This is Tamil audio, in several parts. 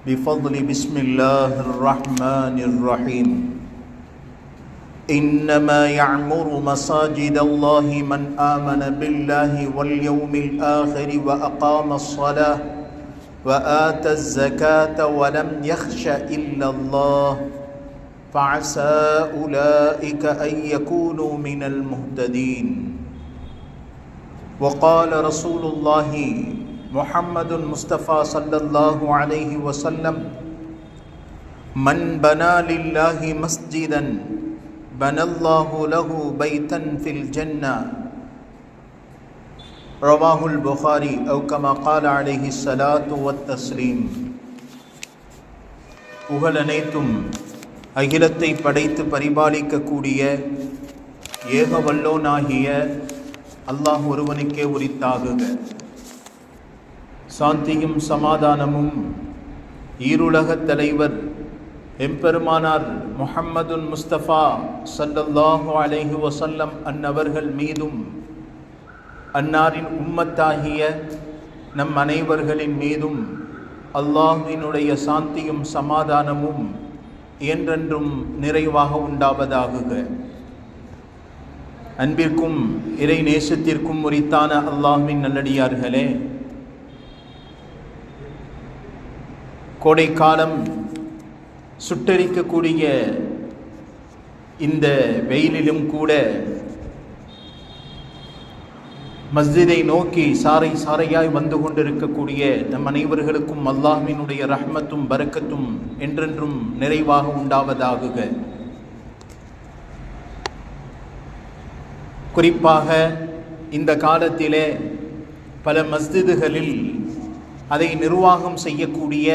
بفضل بسم الله الرحمن الرحيم. إنما يعمر مساجد الله من آمن بالله واليوم الآخر وأقام الصلاة واتى الزكاة ولم يخش إلا الله. فعسى أولئك أن يكونوا من المهتدين. وقال رسول الله محمد مصطفى صلى الله عليه وسلم من بنى لله مسجدا بنى الله له بيتا في الجنة رواه البخاري أو كما قال عليه الصلاة والتسليم புகழ் அனைத்தும் அகிலத்தை படைத்து பரிபாலிக்கக்கூடிய ஏக வல்லோனாகிய அல்லாஹ் ஒருவனுக்கே உரித்தாகுக சாந்தியும் சமாதானமும் ஈருலகத் தலைவர் எம்பெருமானார் முஹம்மதுன் முஸ்தபா சல்லல்லாஹு அலைஹி வசல்லம் அன்னவர்கள் மீதும் அன்னாரின் உம்மத்தாகிய நம் அனைவர்களின் மீதும் அல்லாஹினுடைய சாந்தியும் சமாதானமும் என்றென்றும் நிறைவாக உண்டாவதாகுக. அன்பிற்கும் இறை நேசத்திற்கும் உரித்தான அல்லாஹ்வின் நல்லடியார்களே கோடைக்காலம் சுட்டரிக்கக்கூடிய இந்த வெயிலிலும் கூட மஸ்ஜிதை நோக்கி சாறை சாறையாய் வந்து கொண்டிருக்கக்கூடிய நம் அனைவர்களுக்கும் அல்லாஹ்வினுடைய ரஹ்மத்தும் பரக்கத்தும் என்றென்றும் நிறைவாக உண்டாவதாகுக. குறிப்பாக இந்த காலத்திலே பல மஸ்ஜிதுகளில் அதை நிர்வாகம் செய்யக்கூடிய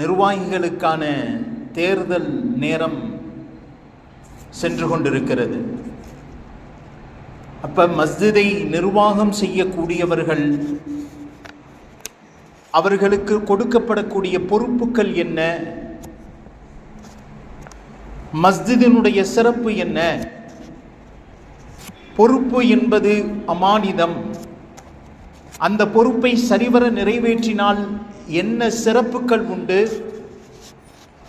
நிர்வாகிகளுக்கான தேர்தல் நேரம் சென்று கொண்டிருக்கிறது. அப்ப மஸ்ஜிதை நிர்வாகம் செய்யக்கூடியவர்கள் அவர்களுக்கு கொடுக்கப்படக்கூடிய பொறுப்புகள் என்ன? மஸ்ஜிதினுடைய சிறப்பு என்ன? பொறுப்பு என்பது அமானிதம். அந்த பொறுப்பை சரிவர நிறைவேற்றினால் என்ன சிறப்புகள் உண்டு?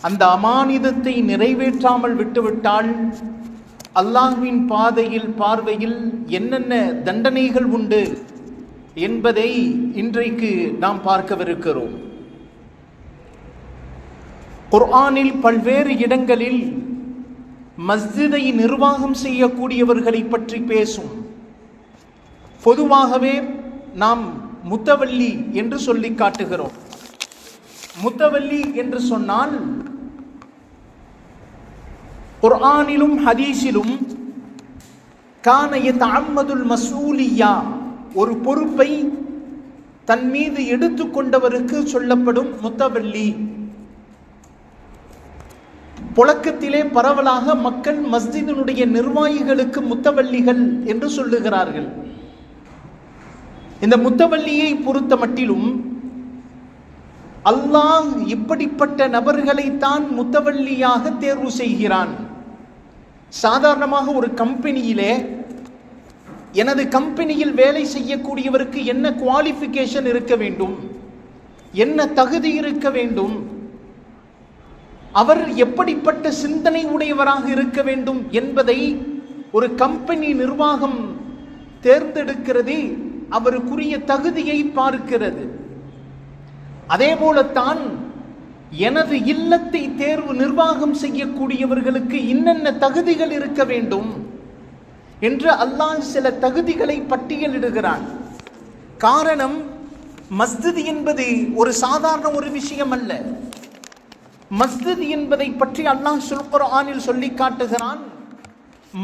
அந்த அமானிதத்தை நிறைவேற்றாமல் விட்டுவிட்டால் அல்லாஹ்வின் பாதையில் பார்வையில் என்னென்ன தண்டனைகள் உண்டு என்பதை இன்றைக்கு நாம் பார்க்கவிருக்கிறோம். குர்ஆனில் பல்வேறு இடங்களில் மஸ்ஜிதை நிர்வாகம் செய்யக்கூடியவர்களை பற்றி பேசும். பொதுவாகவே நாம் முத்தவள்ளி என்று சொல்லி காட்டுகிறோம். முத்தவல்லி என்று சொன்னால் குர்ஆனிலும் ஹதீஸிலும் கானைய தம்மதுல் மசூலியா ஒரு பொறுப்பை தன் மீது எடுத்துக்கொண்டவருக்கு சொல்லப்படும் முத்தவல்லி. புழக்கத்திலே பரவலாக மக்கள் மஸ்ஜிதினுடைய நிர்வாகிகளுக்கு முத்தவல்லிகள் என்று சொல்லுகிறார்கள். இந்த முத்தவள்ளியை பொறுத்த மட்டிலும் அல்லாஹ் இப்படிப்பட்ட நபர்களைத்தான் முத்தவள்ளியாக தேர்வு செய்கிறான். சாதாரணமாக ஒரு கம்பெனியிலே எனது கம்பெனியில் வேலை செய்யக்கூடியவருக்கு என்ன குவாலிஃபிகேஷன் இருக்க வேண்டும்? என்ன தகுதி இருக்க வேண்டும்? அவர் எப்படிப்பட்ட சிந்தனை உடையவராக இருக்க வேண்டும் என்பதை ஒரு கம்பெனி நிர்வாகம் தேர்ந்தெடுக்கிறதே அவருக்குரிய தகுதியை பார்க்கிறது. அதே போலத்தான் எனது இல்லத்தை தேர்வு நிர்வாகம் செய்யக்கூடியவர்களுக்கு இன்னென்ன தகுதிகள் இருக்க வேண்டும் என்று அல்லாஹ் சில தகுதிகளை பட்டியலிடுகிறான். காரணம் மஸ்ஜித் என்பது ஒரு சாதாரண ஒரு விஷயம் அல்ல. மஸ்ஜித் என்பதை பற்றி அல்லாஹ் சொல்குரானில் சொல்லி காட்டுகிறான்.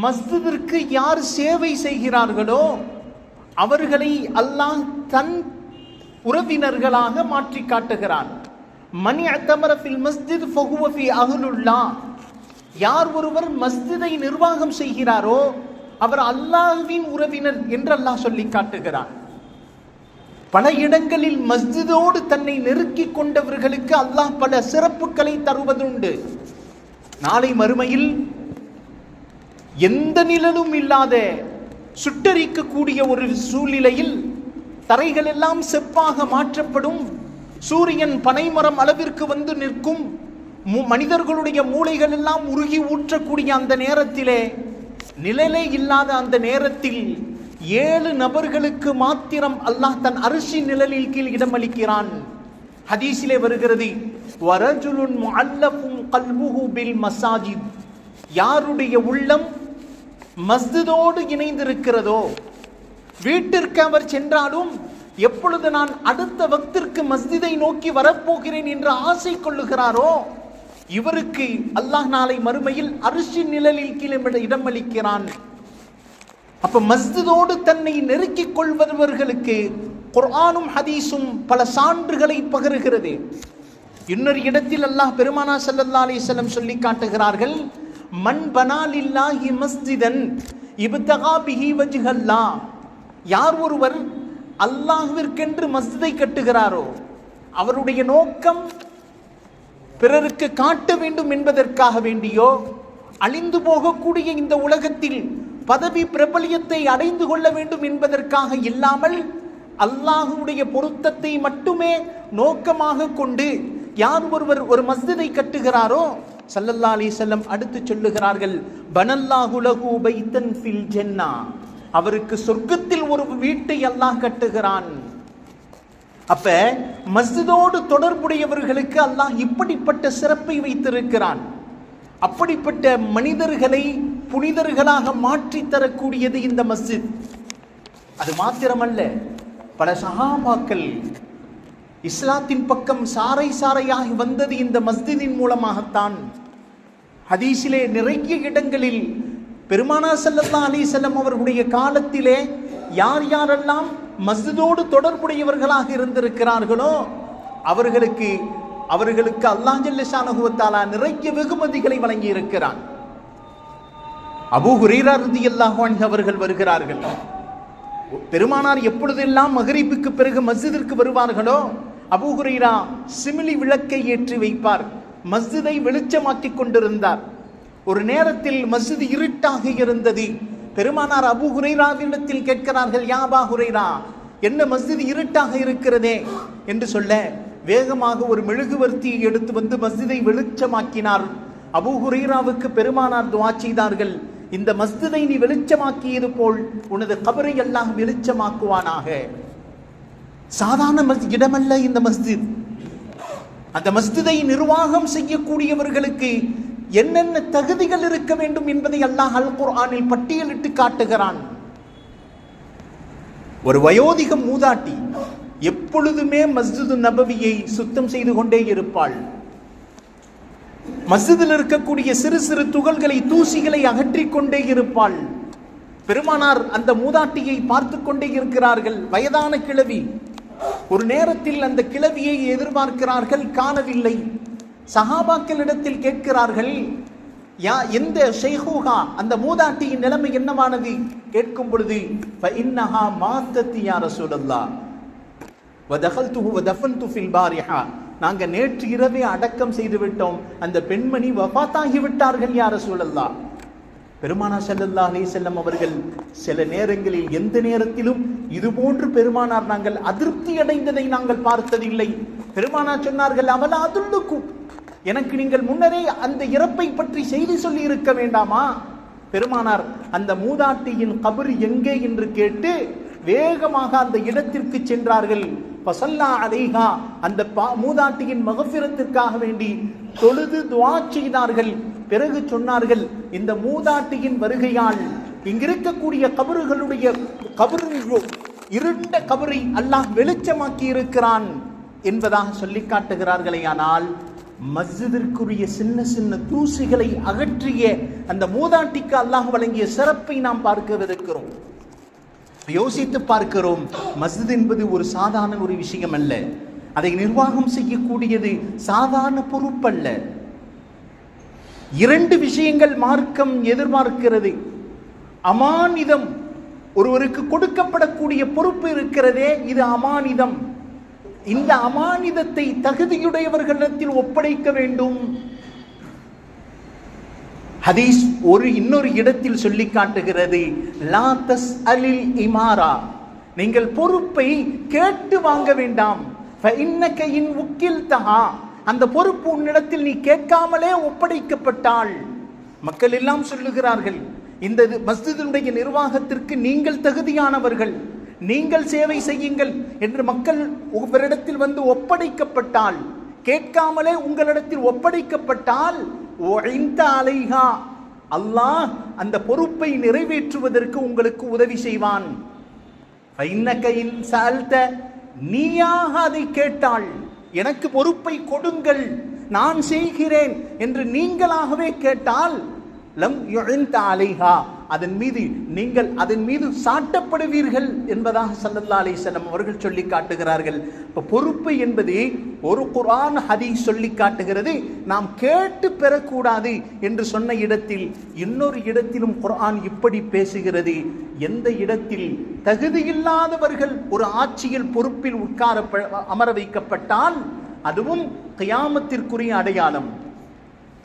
மஸ்திற்கு யார் சேவை செய்கிறார்களோ அவர்களை அல்லாஹ் தன் உறவினர்களாக மாற்றி காட்டுகிறான். மணி அத்தமரஃபில் மஸ்ஜித் ஃபஹுவஃபி அஹ்லுல்லா. யார் ஒருவர் மஸ்ஜிதை நிர்வாகம் செய்கிறாரோ அவர் அல்லாஹ்வின் உறவினர் என்று அல்லாஹ் சொல்லி காட்டுகிறான். பல இடங்களில் மஸ்ஜிதோடு தன்னை நெருக்கி கொண்டவர்களுக்கு அல்லாஹ் பல சிறப்புகளை தருவதுண்டு. நாளை மறுமையில் எந்த நிழலும் இல்லாத சுட்டரிக்கக்கூடிய ஒரு சூழ்நிலையில் தரைகள் எல்லாம் செப்பாக மாற்றப்படும். சூரியன் பனைமரம் அளவிற்கு வந்து நிற்கும். மு- மனிதர்களுடைய மூளைகள் எல்லாம் உருகி ஊற்றக்கூடிய அந்த நேரத்திலே நிழலே இல்லாத அந்த நேரத்தில் ஏழு நபர்களுக்கு மாத்திரம் அல்லாஹ் தன் அரிசி நிழலில் கீழ் இடமளிக்கிறான். ஹதீஸிலே வருகிறது வரஜுலுன் முஅல்லஃபும் கல்புஹு பில் மசாஜித். யாருடைய உள்ளம் மஸ்ஜிதோடு இணைந்திருக்கிறதோ? வீட்டிற்கு அவர் சென்றாலும் எப்பொழுது நான் அடுத்த வக்திற்கு மஸ்ஜிதை நோக்கி வரப்போகிறேன் என்று ஆசை கொள்ளுகிறாரோ? இவருக்கு அல்லாஹ் நாளை மறுமையில் அரிசி நிழலில் கீழே இடமளிக்கிறான். அப்ப மஸ்ஜிதோடு தன்னை நெருக்கிக் கொள்பவர்களுக்கு குர்ஆனும் ஹதீஸும் பல சான்றுகளை பகருகிறது. இன்னொரு இடத்தில் அல்லாஹ் பெருமானா ஸல்லல்லாஹு அலிசல்லம் சொல்லி காட்டுகிறார்கள் மன் பனாலில்லாஹி மஸ்ஜிதன் இபுத்தகா பிஹி வஜுகல்லா யார் ஒருவர் அல்லாஹுவிற்கென்று மஸ்ஜிதை கட்டுகிறாரோ அவருடைய நோக்கம் பிறருக்கு காட்ட வேண்டும் என்பதற்காக வேண்டியோ அழிந்து போகக்கூடிய இந்த உலகத்தில் பதவி பிரபலியத்தை அடைந்து கொள்ள வேண்டும் என்பதற்காக இல்லாமல் அல்லாஹுடைய பொருத்தத்தை மட்டுமே நோக்கமாக கொண்டு யார் ஒருவர் ஒரு மஸ்ஜிதை கட்டுகிறாரோ சல்லல்லா அலி செல்லம் அடுத்து சொல்லுகிறார்கள் பனல்லாஹுலகு பைத்தன் ஃபில் ஜென்னா. அவருக்கு சொர்க்கத்தில் ஒரு வீட்டை அல்லாஹ் கட்டுகிறான். அப்ப மஸ்ஜிதோடு தொடர்புடையவர்களுக்கு அல்லாஹ் இப்படிப்பட்ட சிறப்பை வைத்திருக்கிறான். அப்படிப்பட்ட மனிதர்களை புனிதர்களாக மாற்றி தரக்கூடியது இந்த மஸ்ஜித். அது மாத்திரமல்ல பல சகாபாக்கள் இஸ்லாத்தின் பக்கம் சாறை சாறையாகி வந்தது இந்த மஸ்ஜிதின் மூலமாகத்தான். ஹதீஸிலே நிறைய இடங்களில் பெருமானா ஸல்லல்லாஹு அலைஹி செல்லம் அவர்களுடைய காலத்திலே யார் யாரெல்லாம் மஸ்ஜிதோடு தொடர்புடையவர்களாக இருந்திருக்கிறார்களோ அவர்களுக்கு அவர்களுக்கு அல்லாஹ் ஜல்லஷானஹு நிறைய வெகுமதிகளை வழங்கி இருக்கிறான் அபு ஹுரைரா ரலியல்லாஹு அன்ஹு அவர்கள் வருகிறார்கள். பெருமானார் எப்பொழுதெல்லாம் மகரிப்புக்கு பிறகு மஸ்ஜிதிற்கு வருவார்களோ அபூ சிமிலி விளக்கை ஏற்றி வைப்பார். மஸ்ஜிதை வெளிச்சமாக்கி கொண்டிருந்தார். ஒரு நேரத்தில் மஸ்ஜித் இருட்டாக இருந்தது. பெருமானார் அபு ஹுரைராவிடத்தில் கேட்கிறார்கள் யாபா ஹுரைரா என்ன மஸ்ஜித் இருட்டாக இருக்கிறதே? என்று சொல்ல வேகமாக ஒரு மெழுகுவர்த்தியை எடுத்து வந்து மஸ்ஜிதை வெளிச்சமாக்கினார். அபு ஹுரைராவுக்கு பெருமானார் துவா செய்தார்கள் இந்த மஸ்ஜிதை நீ வெளிச்சமாக்கியது போல் உனது கபரை எல்லாம் வெளிச்சமாக்குவானாக. சாதாரண மஸ் இடமல்ல இந்த மஸ்ஜித். அந்த மஸ்ஜிதை நிர்வாகம் செய்யக்கூடியவர்களுக்கு என்னென்ன தகுதிகள் இருக்க வேண்டும் என்பதை அல்லாஹ் அல் குர்ஆனில் பட்டியலிட்டு காட்டுகிறான். ஒரு வயோதிக மூதாட்டி எப்பொழுதுமே மஸ்ஜிது நபவியை சுத்தம் செய்து கொண்டே இருப்பாள். மஸ்ஜிதில் இருக்கக்கூடிய சிறு சிறு துகள்களை தூசிகளை அகற்றிக் கொண்டே இருப்பாள். பெருமானார் அந்த மூதாட்டியை பார்த்து கொண்டே இருக்கிறார்கள். வயதான கிழவி ஒரு நேரத்தில் அந்த கிளவியை எதிர்பார்க்கிறார்கள் காணவில்லை. சஹாபாக்களிடத்தில் கேட்கிறார்கள் யா எந்த ஷெய்ஹூஹா அந்த மூதாட்டியின் நிலைமை என்னவானது? கேட்கும் பொழுது ஃபஇன்னஹா யார யா வதகல் வதகல்துஹு வதஃபன் துஃபில் பாரிஹா. நாங்கள் நேற்று இரவே அடக்கம் செய்து விட்டோம் அந்த பெண்மணி வபாத்தாகி விட்டார்கள் யார சூழல்லா பெருமானா ஸல்லல்லாஹு அலி செல்லம் அவர்கள் சில நேரங்களில் எந்த நேரத்திலும் இது போன்று பெருமானார் நாங்கள் அதிருப்தி அடைந்ததை நாங்கள் பார்த்ததில்லை. பெருமானார் சொன்னார்கள் அவள் அதுள்ளுக்கும் எனக்கு நீங்கள் முன்னரே அந்த இறப்பை பற்றி செய்தி சொல்லி இருக்க வேண்டாமா? பெருமானார் அந்த மூதாட்டியின் கபர் எங்கே என்று கேட்டு வேகமாக அந்த இடத்திற்கு சென்றார்கள். பசல்லா அலைஹா அந்த பா மூதாட்டியின் மகப்பிரத்திற்காக வேண்டி தொழுது துவா செய்தார்கள். பிறகு சொன்னார்கள் இந்த மூதாட்டியின் வருகையால் இங்கிருக்கக்கூடிய கபறுகளுடைய கபறு இருண்ட கபரை அல்லாஹ் வெளிச்சமாக்கி இருக்கிறான் என்பதாக சொல்லி காட்டுகிறார்களே ஆனால் மஸ்ஜிதிற்குரிய சின்ன சின்ன தூசிகளை அகற்றிய அந்த மூதாட்டிக்கு அல்லாஹ் வழங்கிய சிறப்பை நாம் பார்க்கவிருக்கிறோம். யோசித்து பார்க்கிறோம் மஸ்ஜித் என்பது ஒரு சாதாரண ஒரு விஷயம் அல்ல அதை நிர்வாகம் செய்யக்கூடியது சாதாரண பொறுப்பல்ல. இரண்டு விஷயங்கள் மார்க்கம் எதிர்பார்க்கிறது. அமானிதம் ஒருவருக்கு கொடுக்கப்படக்கூடிய பொறுப்பு இருக்கிறதே இது அமானிதம். இந்த அமானிதத்தை தகுதியுடையவர்களிடத்தில் ஒப்படைக்க வேண்டும். ஹதீஸ் ஒரு இன்னொரு இடத்தில் சொல்லி காட்டுகிறது. லா தஸ் அலில் இமாரா. நீங்கள் பொறுப்பை கேட்டு வாங்க வேண்டாம். இன்னக்கையின் உக்கில் தகா அந்த பொறுப்பு உன்னிடத்தில் நீ கேட்காமலே ஒப்படைக்கப்பட்டாள். மக்கள் எல்லாம் சொல்லுகிறார்கள் இந்த இது மஸ்ஜிதினுடைய நிர்வாகத்திற்கு நீங்கள் தகுதியானவர்கள் நீங்கள் சேவை செய்யுங்கள் என்று மக்கள் ஒவ்வொரிடத்தில் வந்து ஒப்படைக்கப்பட்டால் கேட்காமலே உங்களிடத்தில் ஒப்படைக்கப்பட்டால் ஒழிந்த அலைஹா. அல்லாஹ் அந்த பொறுப்பை நிறைவேற்றுவதற்கு உங்களுக்கு உதவி செய்வான். கையின் நீயாக அதை கேட்டாள். எனக்கு பொறுப்பை கொடுங்கள் நான் செய்கிறேன் என்று நீங்களாகவே கேட்டால் லம் எழுந்த அலைஹா. அதன் மீது நீங்கள் அதன் மீது சாட்டப்படுவீர்கள் என்பதாக சல்லல்லா அலிசல்லம் அவர்கள் சொல்லி காட்டுகிறார்கள். இப்போ பொறுப்பு என்பது ஒரு குரான் ஹதி சொல்லி காட்டுகிறது. நாம் கேட்டு பெறக்கூடாது என்று சொன்ன இடத்தில் இன்னொரு இடத்திலும் குரான் இப்படி பேசுகிறது. எந்த இடத்தில் தகுதியில்லாதவர்கள் ஒரு ஆட்சியில் பொறுப்பில் உட்கார அமர வைக்கப்பட்டால் அதுவும் கியாமத்திற்குரிய அடையாளம்.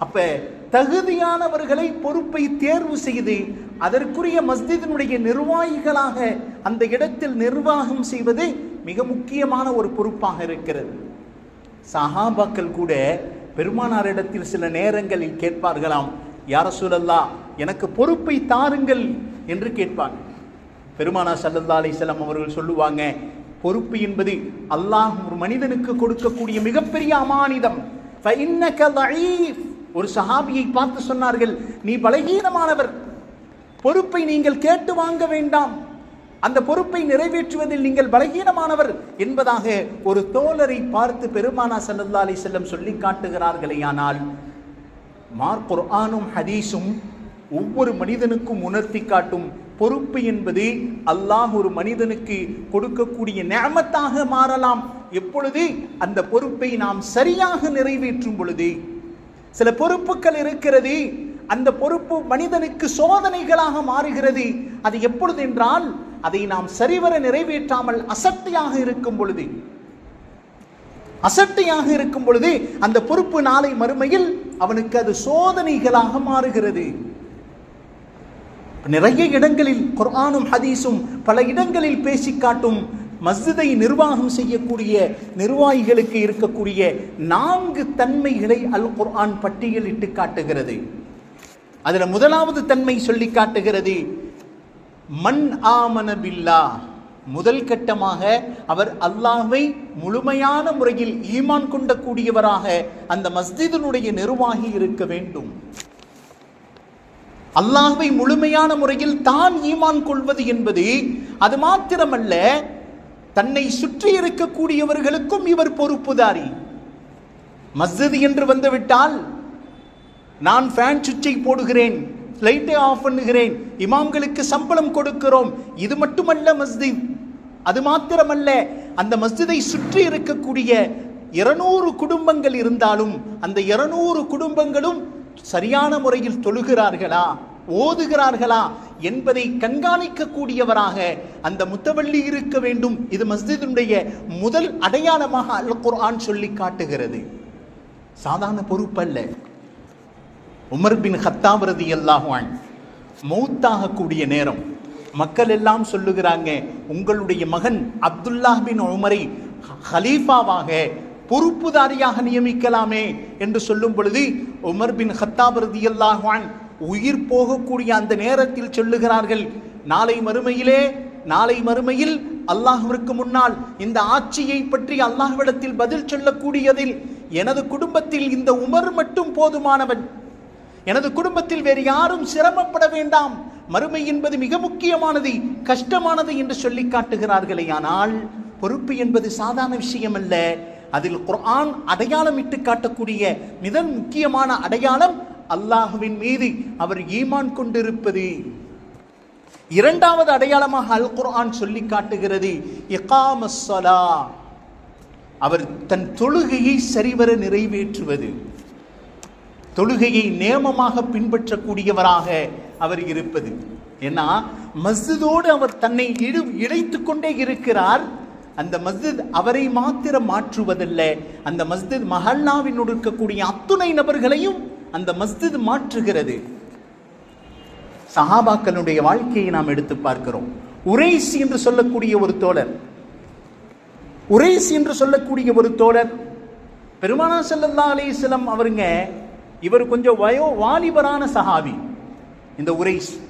அப்ப தகுதியானவர்களை பொறுப்பை தேர்வு செய்து அதற்குரிய மஸ்ஜிதினுடைய நிர்வாகிகளாக அந்த இடத்தில் நிர்வாகம் செய்வது மிக முக்கியமான ஒரு பொறுப்பாக இருக்கிறது. சஹாபாக்கள் கூட பெருமானாரிடத்தில் சில நேரங்களில் கேட்பார்களாம் யார சூழல்லா எனக்கு பொறுப்பை தாருங்கள் என்று கேட்பாங்க. பெருமானா சல்லல்லா அலிசல்லாம் அவர்கள் சொல்லுவாங்க பொறுப்பு என்பது அல்லாஹ் ஒரு மனிதனுக்கு கொடுக்கக்கூடிய மிகப்பெரிய அமானிதம். ஒரு சஹாபியை பார்த்து சொன்னார்கள் நீ பலகீனமானவர். பொறுப்பை நீங்கள் கேட்டு வாங்க வேண்டாம். அந்த பொறுப்பை நிறைவேற்றுவதில் நீங்கள் பலகீனமானவர். என்பதாக ஒரு தோழரை பார்த்து பெருமானா சல்லல்லா அலி செல்லம் சொல்லி காட்டுகிறார்களே ஆனால் மார் ஆனும் ஹதீஸும் ஒவ்வொரு மனிதனுக்கும் உணர்த்தி காட்டும் பொறுப்பு என்பது அல்லாஹ் ஒரு மனிதனுக்கு கொடுக்கக்கூடிய நேமத்தாக மாறலாம். எப்பொழுது அந்த பொறுப்பை நாம் சரியாக நிறைவேற்றும் பொழுது சில பொறுப்புகள் இருக்கிறது. அந்த பொறுப்பு மனிதனுக்கு சோதனைகளாக மாறுகிறது. அது எப்பொழுது என்றால் அதை நாம் சரிவர நிறைவேற்றாமல் அசட்டையாக இருக்கும் பொழுது. அசட்டையாக இருக்கும் பொழுது அந்த பொறுப்பு நாளை மறுமையில் அவனுக்கு அது சோதனைகளாக மாறுகிறது. நிறைய இடங்களில் குர்ஆனும் ஹதீஸும் பல இடங்களில் பேசி காட்டும் மஸ்ஜிதை நிர்வாகம் செய்யக்கூடிய நிர்வாகிகளுக்கு இருக்கக்கூடிய நான்கு தன்மைகளை அல் குர்ஆன் பட்டியலிட்டு காட்டுகிறது. அதில் முதலாவது தன்மை சொல்லி காட்டுகிறது மண் ஆமன பில்லா. முதல் கட்டமாக அவர் அல்லாஹை முழுமையான முறையில் ஈமான் கொண்டக்கூடியவராக அந்த மஸ்ஜிதினுடைய நிர்வாகி இருக்க வேண்டும். அல்லாஹை முழுமையான முறையில் தான் ஈமான் கொள்வது என்பது அது மாத்திரமல்ல தன்னை சுற்றி இருக்கக்கூடியவர்களுக்கும் இவர் பொறுப்புதாரி. மஸ்ஜித் என்று வந்துவிட்டால் நான் ஃபேன் சுவிட்சை போடுகிறேன் லைட்டை ஆஃப் பண்ணுகிறேன் இமாம்களுக்கு சம்பளம் கொடுக்கிறோம். இது மட்டுமல்ல மஸ்ஜித். அது மாத்திரமல்ல அந்த மஸ்ஜிதை சுற்றி இருக்கக்கூடிய இருநூறு குடும்பங்கள் இருந்தாலும் அந்த இருநூறு குடும்பங்களும் சரியான முறையில் தொழுகிறார்களா ஓதுகிறார்களா என்பதை கண்காணிக்கக்கூடியவராக அந்த முத்தவள்ளி இருக்க வேண்டும். இது மஸ்ஜிதுடைய முதல் அடையாளமாக அல் குர்ஆன் சொல்லி காட்டுகிறது. சாதாரண பொறுப்பல்ல. உமர் பின் ஹத்தாவிரதி அல்லாஹான் மௌத்தாகக்கூடிய நேரம். மக்கள் எல்லாம் சொல்லுகிறாங்க உங்களுடைய மகன் அப்துல்லா பின் உமரை ஹலீஃபாவாக பொறுப்புதாரியாக நியமிக்கலாமே என்று சொல்லும் பொழுது உமர் பின் ஹத்தாபிரதி அல்லாஹான் உயிர் போகக்கூடிய அந்த நேரத்தில் சொல்லுகிறார்கள் நாளை மறுமையிலே நாளை மறுமையில் அல்லாஹ்விற்கு முன்னால் இந்த ஆட்சியை பற்றி அல்லாஹ்விடத்தில் பதில் சொல்லக்கூடியதில் எனது குடும்பத்தில் இந்த உமர் மட்டும் போதுமானவன். எனது குடும்பத்தில் வேறு யாரும் சிரமப்பட வேண்டாம். மறுமை என்பது மிக முக்கியமானது கஷ்டமானது என்று சொல்லி காட்டுகிறார்களே ஆனால் பொறுப்பு என்பது சாதாரண விஷயம் அல்ல. அதில் குர்ஆன் அடையாளம் இட்டு காட்டக்கூடிய மிக முக்கியமான அடையாளம் அல்லாஹுவின் மீது அவர் ஈமான் கொண்டிருப்பது. இரண்டாவது அடையாளமாக அல் குர்ஆன் சொல்லி காட்டுகிறது இகாமஸ்ஸலா. அவர் தன் தொழுகையை சரிவர நிறைவேற்றுவது. தொழுகையை நேமமாக பின்பற்றக்கூடியவராக அவர் இருப்பது. ஏன்னா மஸ்ஜிதோடு அவர் தன்னை இடு இணைத்து கொண்டே இருக்கிறார். அந்த மஸ்ஜித் அவரை மாத்திரம் மாற்றுவதல்ல. அந்த மஸ்ஜித் மஹல்லாவின் இருக்கக்கூடிய அத்துணை நபர்களையும் அந்த மஸ்ஜித் மாற்றுகிறது. சஹாபாக்களுடைய வாழ்க்கையை நாம் எடுத்து பார்க்கிறோம். உரைசி என்று சொல்லக்கூடிய ஒரு தோழர். உரைசி என்று சொல்லக்கூடிய ஒரு தோழர். பெருமானா செல்லல்லா அலிஸ்லம் அவருங்க இவர் கொஞ்சம் வயோ வாலிபரான சஹாபி. இந்த உரைஸ்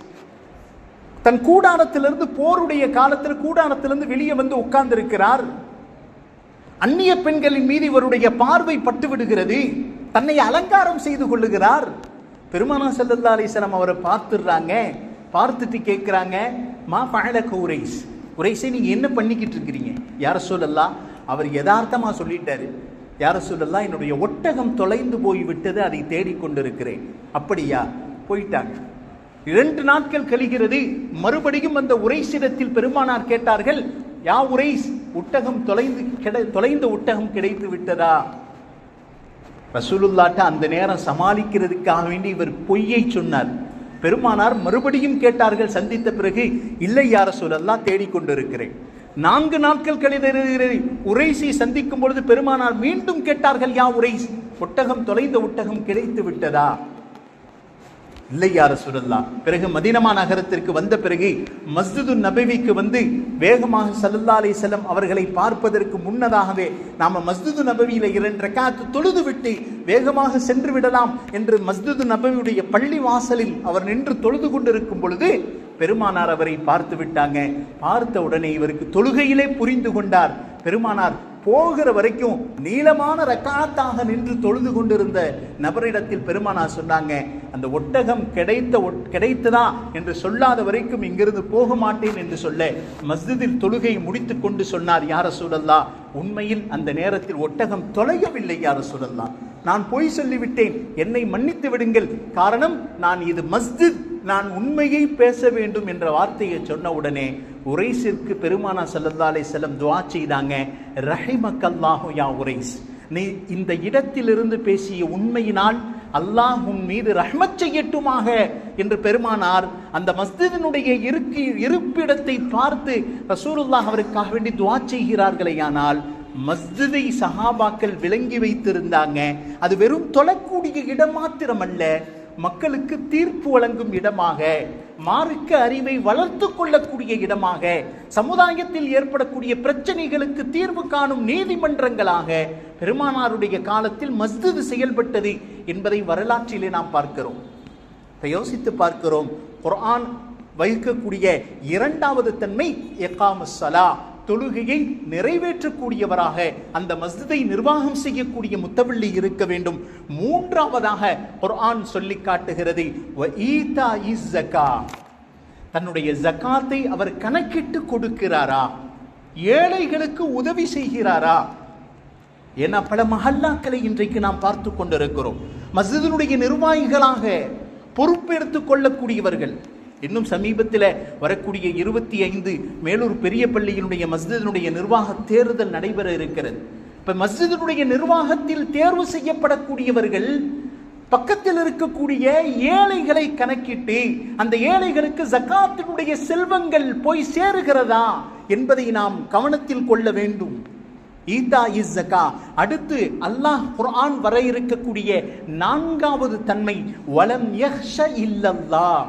தன் கூடாரத்திலிருந்து போருடைய காலத்தில் கூடாரத்திலிருந்து வெளியே வந்து உட்கார்ந்திருக்கிறார். அந்நிய பெண்களின் மீது இவருடைய பார்வை பட்டு விடுகிறது. தன்னை அலங்காரம் செய்து கொள்ளுகிறார். பெருமானா செல்லல்லா அலைஹி அவரை பார்த்துடுறாங்க. பார்த்துட்டு கேட்குறாங்க மா பழல உரைஸ் உரைஸை நீங்கள் என்ன பண்ணிக்கிட்டு இருக்கிறீங்க? யார சொல்லலாம் அவர் யதார்த்தமாக சொல்லிட்டாரு. யார சொல்லலாம் என்னுடைய ஒட்டகம் தொலைந்து போய் விட்டது அதை தேடிக்கொண்டிருக்கிறேன் அப்படியா? போயிட்டாங்க. இரண்டு நாட்கள் கழிகிறது. மறுபடியும் அந்த உரைசிடத்தில் பெருமானார் கேட்டார்கள் யா உரைஸ் ஒட்டகம் தொலைந்து கிடை தொலைந்த ஒட்டகம் கிடைத்து விட்டதா? ரசூலுல்லாட்ட அந்த நேரம் சமாளிக்கிறதுக்காக வேண்டி இவர் பொய்யை சொன்னார். பெருமானார் மறுபடியும் கேட்டார்கள் சந்தித்த பிறகு இல்லை யார சூழல்லாம் தேடிக்கொண்டிருக்கிறேன் நான்கு நாட்கள் கழித உரைசி சந்திக்கும் பொழுது பெருமானார் மீண்டும் கேட்டார்கள் யா உரைசி ஒட்டகம் தொலைந்த ஒட்டகம் கிடைத்து விட்டதா இல்லையார யார பிறகு மதீனமா நகரத்திற்கு வந்த பிறகு மஸ்ஜிது நபவிக்கு வந்து வேகமாக சல்லல்லா அலி செல்லம் அவர்களை பார்ப்பதற்கு முன்னதாகவே நாம் மஸ்ஜிது நபவியில் இரண்டு ரக்காத்து தொழுது விட்டு வேகமாக சென்று விடலாம் என்று மஸ்ஜிது நபவியுடைய பள்ளி வாசலில் அவர் நின்று தொழுது கொண்டிருக்கும் பொழுது பெருமானார் அவரை பார்த்து விட்டாங்க. பார்த்த உடனே இவருக்கு தொழுகையிலே புரிந்து கொண்டார். பெருமானார் போகிற வரைக்கும் நீளமான ரக்காத்தாக நின்று தொழுது கொண்டிருந்த நபரிடத்தில் பெருமானார் சொன்னாங்க அந்த ஒட்டகம் கிடைத்த ஒட்- கிடைத்ததா என்று சொல்லாத வரைக்கும் இங்கிருந்து போக மாட்டேன் என்று சொல்ல மஸ்ஜிதில் தொழுகை முடித்து கொண்டு சொன்னார் யார சூழல்லா உண்மையில் அந்த நேரத்தில் ஒட்டகம் தொலையவில்லை யார சூழல்லா நான் பொய் சொல்லிவிட்டேன் என்னை மன்னித்து விடுங்கள். காரணம் நான் இது மஸ்ஜித் நான் உண்மையை பேச வேண்டும் என்ற வார்த்தையை சொன்ன உடனே உரைசிற்கு பெருமானா செல்லந்தாலே செல்லம் துவா செய்தாங்க. ரஹிமக்கல்லாஹு யா உரைஸ். நீ இந்த இடத்திலிருந்து பேசிய உண்மையினால் அல்லாஹ் உன் மீது ரஹ்மத் செய்யட்டுமாக என்று பெருமானார் அந்த மஸ்ஜிதினுடைய இருக்கு இருப்பிடத்தை பார்த்து ரசூருல்லாஹ் அவருக்காக வேண்டி துவா செய்கிறார்களேயானால் மஸ்ஜிதை சஹாபாக்கள் விளங்கி வைத்திருந்தாங்க. அது வெறும் தொழக்கூடிய இடம் மாத்திரமல்ல மக்களுக்கு தீர்ப்பு வழங்கும் இடமாக மார்க்க அறிவை வளர்த்து கொள்ளக்கூடிய இடமாக சமுதாயத்தில் ஏற்படக்கூடிய பிரச்சனைகளுக்கு தீர்வு காணும் நீதிமன்றங்களாக பெருமானாருடைய காலத்தில் மஸ்ஜிது செயல்பட்டது என்பதை வரலாற்றிலே நாம் பார்க்கிறோம். இப்ப யோசித்து பார்க்கிறோம் குர்ஆன் வகிக்கக்கூடிய இரண்டாவது தன்மை எகாமஸ் சலா. தொழுகையை நிறைவேற்றக்கூடியவராக அந்த மஸ்ஜிதை நிர்வாகம் செய்யக்கூடிய முத்தவள்ளி இருக்க வேண்டும். மூன்றாவதாக குர்ஆன் சொல்லி காட்டுகிறது தன்னுடைய ஜகாத்தை அவர் கணக்கிட்டு கொடுக்கிறாரா? ஏழைகளுக்கு உதவி செய்கிறாரா? ஏன்னா பல மஹல்லாக்களை இன்றைக்கு நாம் பார்த்து கொண்டிருக்கிறோம். மஸ்ஜிதினுடைய நிர்வாகிகளாக பொறுப்பெடுத்துக் கொள்ளக்கூடியவர்கள் இன்னும் சமீபத்தில் வரக்கூடிய இருபத்தி ஐந்து மேலூர் பெரிய பள்ளியினுடைய மஸ்ஜிதினுடைய நிர்வாக தேர்தல் நடைபெற இருக்கிறது. இப்போ மஸ்ஜிதினுடைய நிர்வாகத்தில் தேர்வு செய்யப்படக்கூடியவர்கள் பக்கத்தில் இருக்கக்கூடிய ஏழைகளை கணக்கிட்டு அந்த ஏழைகளுக்கு ஜக்காத்தினுடைய செல்வங்கள் போய் சேருகிறதா என்பதை நாம் கவனத்தில் கொள்ள வேண்டும். ஈதா இஸ் ஜக்கா. அடுத்து அல்லாஹ் குர்ஆன் வர இருக்கக்கூடிய நான்காவது தன்மை வலம் யஹ்ஷ இல்லல்லாஹ்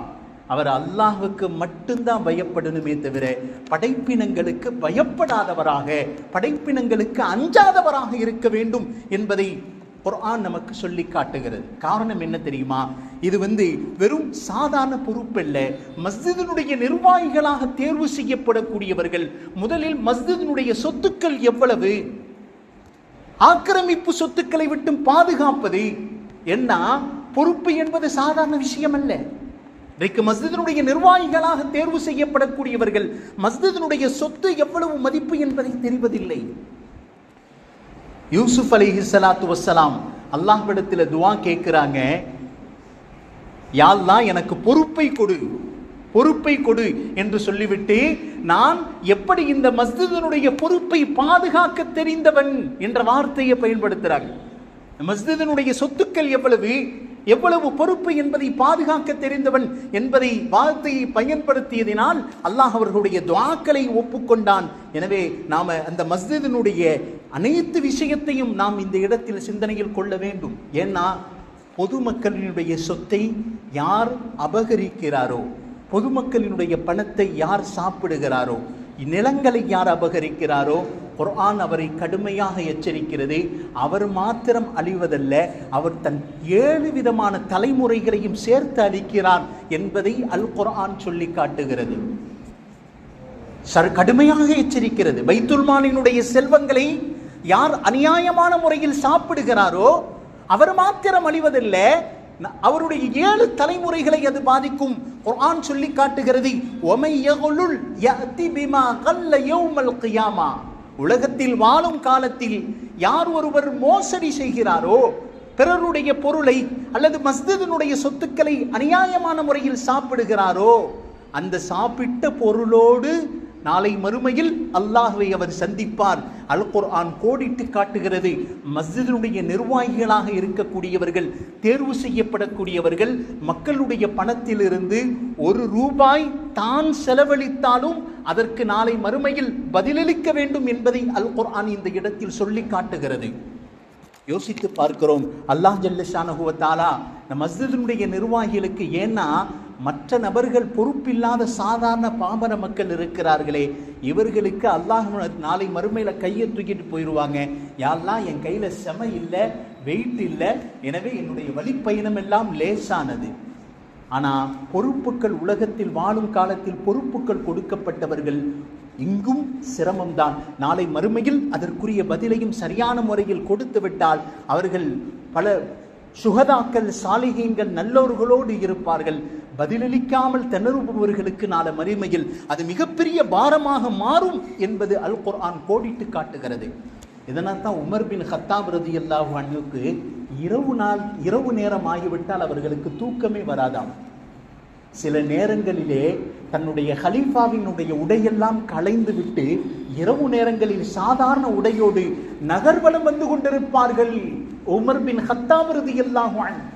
அவர் அல்லாஹுக்கு மட்டும்தான் பயப்படணுமே தவிர படைப்பினங்களுக்கு பயப்படாதவராக படைப்பினங்களுக்கு அஞ்சாதவராக இருக்க வேண்டும் என்பதை குர்ஆன் நமக்கு சொல்லி காட்டுகிறது. காரணம் என்ன தெரியுமா? இது வந்து வெறும் சாதாரண பொறுப்பல்ல மஸ்ஜிதினுடைய நிர்வாகிகளாக தேர்வு செய்யப்படக்கூடியவர்கள் முதலில் மஸ்ஜிதினுடைய சொத்துக்கள் எவ்வளவு? ஆக்கிரமிப்பு சொத்துக்களை விட்டும் பாதுகாப்பது என்ன? பொறுப்பு என்பது சாதாரண விஷயம் அல்ல இன்றைக்கு மஸ்ஜிதனுடைய நிர்வாகிகளாக தேர்வு செய்யப்படக்கூடியவர்கள் மஸ்ஜிதனுடைய சொத்து எவ்வளவு மதிப்பு என்பதை தெரிவதில்லை. யூசுப் அலைஹி ஸலாத்து வசலாம் அல்லாஹ்விடத்தில் துவா கேட்குறாங்க யாழ்லாம் எனக்கு பொறுப்பை கொடு பொறுப்பை கொடு என்று சொல்லிவிட்டு நான் எப்படி இந்த மஸ்ஜிதினுடைய பொறுப்பை பாதுகாக்க தெரிந்தவன் என்ற வார்த்தையை பயன்படுத்துகிறாங்க மஸ்ஜிதனுடைய சொத்துக்கள் எவ்வளவு? எவ்வளவு பொறுப்பு என்பதை பாதுகாக்க தெரிந்தவன் என்பதை வார்த்தையை பயன்படுத்தியதினால் அல்லாஹ் அவர்களுடைய துவாக்களை ஒப்புக்கொண்டான். எனவே நாம் அந்த மஸ்ஜிதினுடைய அனைத்து விஷயத்தையும் நாம் இந்த இடத்தில் சிந்தனையில் கொள்ள வேண்டும். ஏன்னா பொதுமக்களினுடைய சொத்தை யார் அபகரிக்கிறாரோ பொதுமக்களினுடைய பணத்தை யார் சாப்பிடுகிறாரோ நிலங்களை யார் அபகரிக்கிறாரோ குர்ஆன் அவரை கடுமையாக எச்சரிக்கிறது. அவர் மாத்திரம் அழிவதல்ல அவர் தன் ஏழு விதமான தலைமுறைகளையும் சேர்த்து அளிக்கிறார் என்பதை அல் குர்ஆன் சொல்லி காட்டுகிறது. சர் கடுமையாக எச்சரிக்கிறது. பைத்துல்மானினுடைய செல்வங்களை யார் அநியாயமான முறையில் சாப்பிடுகிறாரோ அவர் மாத்திரம் அழிவதில்லை அவருடைய ஏழு தலைமுறைகளை அது பாதிக்கும் குர்ஆன் சொல்லி காட்டுகிறது. ஒமை யகுலுல் யஅதி பிமா கல்ல யௌமல் கியாமா. உலகத்தில் வாழும் காலத்தில் யார் ஒருவர் மோசடி செய்கிறாரோ பிறருடைய பொருளை அல்லது மஸ்ஜிதினுடைய சொத்துக்களை அநியாயமான முறையில் சாப்பிடுகிறாரோ அந்த சாப்பிட்ட பொருளோடு நாளை மறுமையில் அல்லாஹ்வை அவர் சந்திப்பார். அல் குர்ஆன் கோடிட்டு காட்டுகிறது. மஸ்ஜிதினுடைய நிர்வாகிகளாக இருக்கக்கூடியவர்கள் தேர்வு செய்யப்படக்கூடியவர்கள் மக்களுடைய பணத்திலிருந்து ஒரு ரூபாய் தான் செலவழித்தாலும் அதற்கு நாளை மறுமையில் பதிலளிக்க வேண்டும் என்பதை அல் குர்ஆன் இந்த இடத்தில் சொல்லி காட்டுகிறது. யோசித்து பார்க்கிறோம். அல்லாஹ் ஜல்லஷானஹுவ தாலா இந்த மஸ்ஜிதினுடைய நிர்வாகிகளுக்கு ஏன்னா மற்ற நபர்கள் பொறுப்பில்லாத சாதாரண பாமர மக்கள் இருக்கிறார்களே இவர்களுக்கு அல்லாஹ் நாளை மறுமையில் கையை தூக்கிட்டு போயிடுவாங்க யாரெல்லாம் என் கையில் செம இல்லை வெயிட் இல்லை எனவே என்னுடைய வழிப்பயணம் எல்லாம் லேசானது. ஆனால் பொறுப்புகள் உலகத்தில் வாழும் காலத்தில் பொறுப்புகள் கொடுக்கப்பட்டவர்கள் இங்கும் சிரமம்தான். நாளை மறுமையில் அதற்குரிய பதிலையும் சரியான முறையில் கொடுத்து விட்டால் அவர்கள் பல சுகதாக்கள் சாலிகங்கள் நல்லோர்களோடு இருப்பார்கள். பதிலளிக்காமல் திணறுபவர்களுக்கு நாளை மறுமையில் அது மிகப்பெரிய பாரமாக மாறும் என்பது அல் குர்ஆன் கோடிட்டு காட்டுகிறது. இதனால் தான் உமர் பின் ஹத்தாப் ரதியல்லாஹு அண்ணுக்கு இரவு நாள் இரவு நேரம் ஆகிவிட்டால் அவர்களுக்கு தூக்கமே வராதாம். சில நேரங்களிலே தன்னுடைய ஹலீஃபாவினுடைய உடையெல்லாம் களைந்து விட்டு இரவு நேரங்களில் சாதாரண உடையோடு நகர்வலம் வந்து கொண்டிருப்பார்கள். உமர் பின் ஹத்தாப் ரதியல்லாஹு அன்ஹு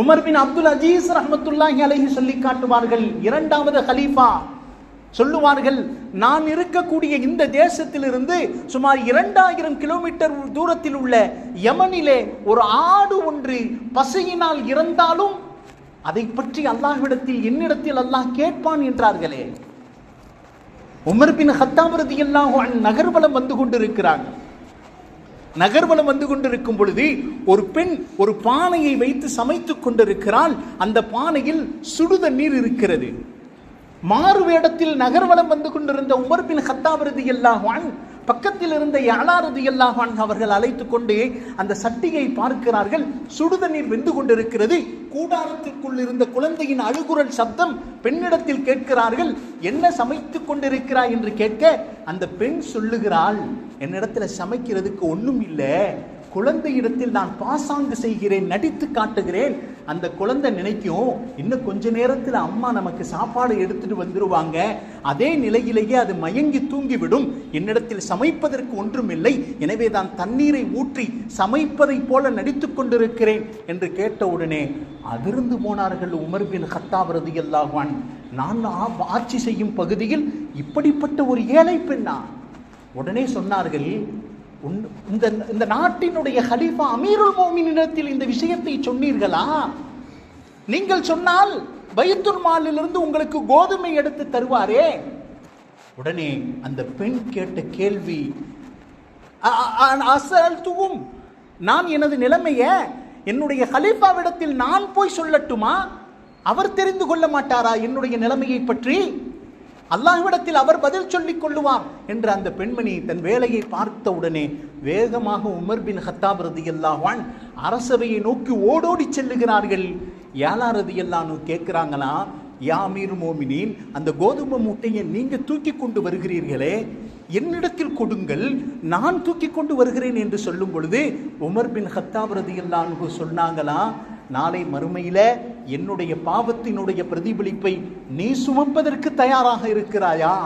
உமர் பின் அப்துல் அஜீஸ் ரஹமத்துல்லாஹி அலைஹி சொல்லி காட்டுவார்கள் இரண்டாவது ஹலீஃபா. சொல்லுவார்கள் நான் இருக்கக்கூடிய இந்த தேசத்திலிருந்து சுமார் இரண்டாயிரம் கிலோமீட்டர் தூரத்தில் உள்ள யமனிலே ஒரு ஆடு ஒன்று பசியினால் இறந்தாலும் அதை பற்றி அல்லாஹ்விடத்தில் என்னிடத்தில் அல்லாஹ் கேட்பான் என்றார்களே. உமர் பின் ஹத்தாப் நகர்வலம் வந்து கொண்டிருக்கிறாங்க. நகர்வலம் வந்து கொண்டிருக்கும் பொழுது ஒரு பெண் ஒரு பானையை வைத்து சமைத்துக் கொண்டிருக்கிறாள். அந்த பானையில் சுடுதண்ணீர் இருக்கிறது. மாறு வேடத்தில் நகர்வலம் வந்து கொண்டிருந்த உமர் பின் ஹத்தாப் ரதி அல்லாஹான் பக்கத்தில் இருந்த யாலா அல்லாஹான் அவர்கள் அழைத்து கொண்டே அந்த சட்டியை பார்க்கிறார்கள். சுடுதண்ணீர் வெந்து கொண்டிருக்கிறது. கூடாரத்திற்குள் இருந்த குழந்தையின் அழுகுரல் சப்தம் பெண்ணிடத்தில் கேட்கிறார்கள். என்ன சமைத்து கொண்டிருக்கிறாய்? என்று கேட்க அந்த பெண் சொல்லுகிறாள் என்னிடத்துல சமைக்கிறதுக்கு ஒன்றும் இல்லை. குழந்தையிடத்தில் நான் பாசாங்கு செய்கிறேன் நடித்து காட்டுகிறேன். அந்த குழந்தை நினைக்கும் இன்னும் கொஞ்ச நேரத்தில் அம்மா நமக்கு சாப்பாடு எடுத்துட்டு வந்துருவாங்க. அதே நிலையிலேயே அது மயங்கி தூங்கிவிடும். என்னிடத்தில் சமைப்பதற்கு ஒன்றுமில்லை எனவே தான் தண்ணீரை ஊற்றி சமைப்பதைப் போல நடித்து கொண்டிருக்கிறேன் என்று கேட்ட உடனே அதிர்ந்து போனார்கள் உமர் பின் ஹத்தாப் நான் ஆட்சி செய்யும் பகுதியில் இப்படிப்பட்ட ஒரு ஏழை பெண்ணா? உடனே சொன்னார்கள் இந்த இந்த நாட்டினுடைய ஹலீஃபா அமீருல் மோமினிடத்தில் இந்த விஷயத்தை சொன்னீர்களா? நீங்கள் சொன்னால் பைத்துல் மாலிலிருந்து உங்களுக்கு கோதுமை எடுத்து தருவாரே. உடனே அந்த பெண் கேட்ட கேள்வி அசல்துவும் நான் எனது நிலைமைய என்னுடைய ஹலீஃபாவிடத்தில் நான் போய் சொல்லட்டுமா? அவர் தெரிந்து கொள்ள மாட்டாரா என்னுடைய நிலைமையை பற்றி? அல்லாஹ்விடத்தில் அவர் பதில் சொல்லிக் கொள்ளுவார் என்று அந்த பெண்மணி தன் வேலையை பார்த்த உடனே வேகமாக உமர் பின் ஹத்தாப் ரதியல்லாஹான் அரசவையை நோக்கி ஓடோடி செல்லுகிறார்கள். ஏலா ரதி அல்லான்னு கேட்குறாங்களா? யாமீர் மோமினின் அந்த கோதுமை மூட்டையை நீங்கள் தூக்கி கொண்டு வருகிறீர்களே என்னிடத்தில் கொடுங்கள் நான் தூக்கி கொண்டு வருகிறேன் என்று சொல்லும் பொழுது உமர் பின் ஹத்தாப் ரதியல்லான்னு சொன்னாங்களா? நாளை மறுமையில என்னுடைய பாவத்தினுடைய பிரதிபலிப்பை நீ சுமப்பதற்கு தயாராக இருக்கிறாயா?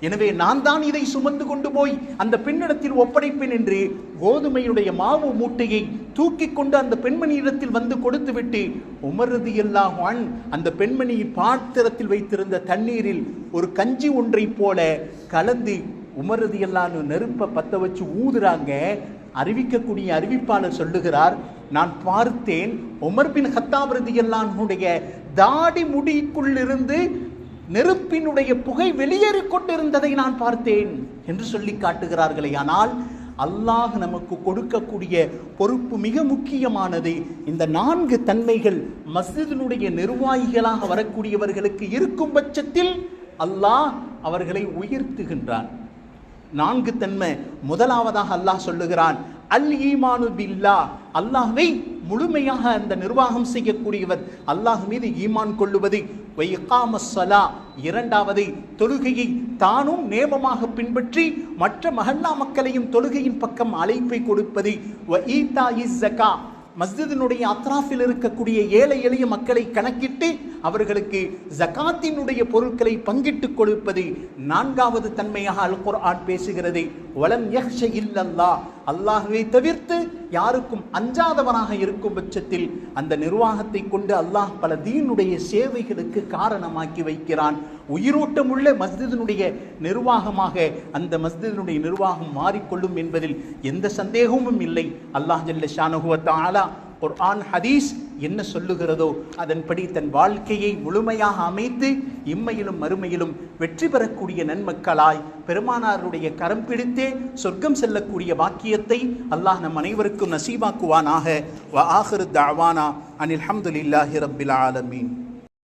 எனவே நான் தான் இதை சுமந்து கொண்டு போய் அந்த பெண்ணிடத்தில் ஒப்படைப்பேன் என்று கோதுமையுடைய மாவு மூட்டையை தூக்கி கொண்டு அந்த பெண்மணியிடத்தில் வந்து கொடுத்துவிட்டு உமரது எல்லான் அந்த பெண்மணி பாத்திரத்தில் வைத்திருந்த தண்ணீரில் ஒரு கஞ்சி ஒன்றைப் போல கலந்து உமரது எல்லான்னு நெருப்பை பத்த வச்சு ஊதுறாங்க. அறிவிக்கக்கூடிய அறிவிப்பாளர் சொல்லுகிறார் நான் பார்த்தேன் உமர் பின் ஹத்தாப் ரதியல்லானுடைய தாடி முடிக்குள்ளிருந்து நெருப்பினுடைய புகை வெளியேறி கொண்டிருந்ததை நான் பார்த்தேன் என்று சொல்லி காட்டுகிறார்களே. ஆனால் அல்லாஹ் நமக்கு கொடுக்கக்கூடிய பொறுப்பு மிக முக்கியமானது. இந்த நான்கு தன்மைகள் மஸ்ஜிதினுடைய நிர்வாகிகளாக வரக்கூடியவர்களுக்கு இருக்கும் பட்சத்தில் அல்லாஹ் அவர்களை உயர்த்துகின்றான். நான்கு தன்மை முதலாவதாக அல்லாஹ் சொல்லுகிறான். அல் ஈமானு பில்லா. அல்லாஹ்வை முழுமையாக அந்த நிர்வாகம் செய்யக்கூடியவர். அல்லாஹ் மீது ஈமான் கொள்ளுவது வைகாமசலா இரண்டாவது தொழுகையை தானும் நேமமாக பின்பற்றி மற்ற மஹல்லா மக்களையும் தொழுகையின் பக்கம் அழைப்பை கொடுப்பது வ ஈதா இஸ்ஸகா மஸ்ஜிதினுடைய அத்ராஃபில் இருக்கக்கூடிய ஏழை எளிய மக்களை கணக்கிட்டு அவர்களுக்கு ஜகாத்தினுடைய பொருட்களை பங்கிட்டு கொடுப்பது நான்காவது தன்மையாக அல் குர்ஆன் பேசுகிறது. வலம் யஹ்ஷ இல்லல்லா. அல்லாஹுவை தவிர்த்து யாருக்கும் அஞ்சாதவனாக இருக்கும் பட்சத்தில் அந்த நிர்வாகத்தை கொண்டு அல்லாஹ் பல தீனுடைய சேவைகளுக்கு காரணமாக்கி வைக்கிறான். உயிரோட்டமுள்ள மஸ்ஜிதினுடைய நிர்வாகமாக அந்த மஸ்ஜிதினுடைய நிர்வாகம் மாறிக்கொள்ளும் என்பதில் எந்த சந்தேகமும் இல்லை. அல்லாஹ் ஜல்ல ஷானுகுவத்தாலா குர்ஆன் ஹதீஸ் என்ன சொல்லுகிறதோ அதன்படி தன் வாழ்க்கையை முழுமையாக அமைத்து இம்மையிலும் மறுமையிலும் வெற்றி பெறக்கூடிய நன்மக்களாய் பெருமானாருடைய கரம் பிடித்தே சொர்க்கம் செல்லக்கூடிய வாக்கியத்தை அல்லாஹ் நம் அனைவருக்கும் நசீபாக்குவானாக வ ஆஹிரு தவானா அனில் ஹம்துலில்லாஹி ரபில் ஆலமீன்.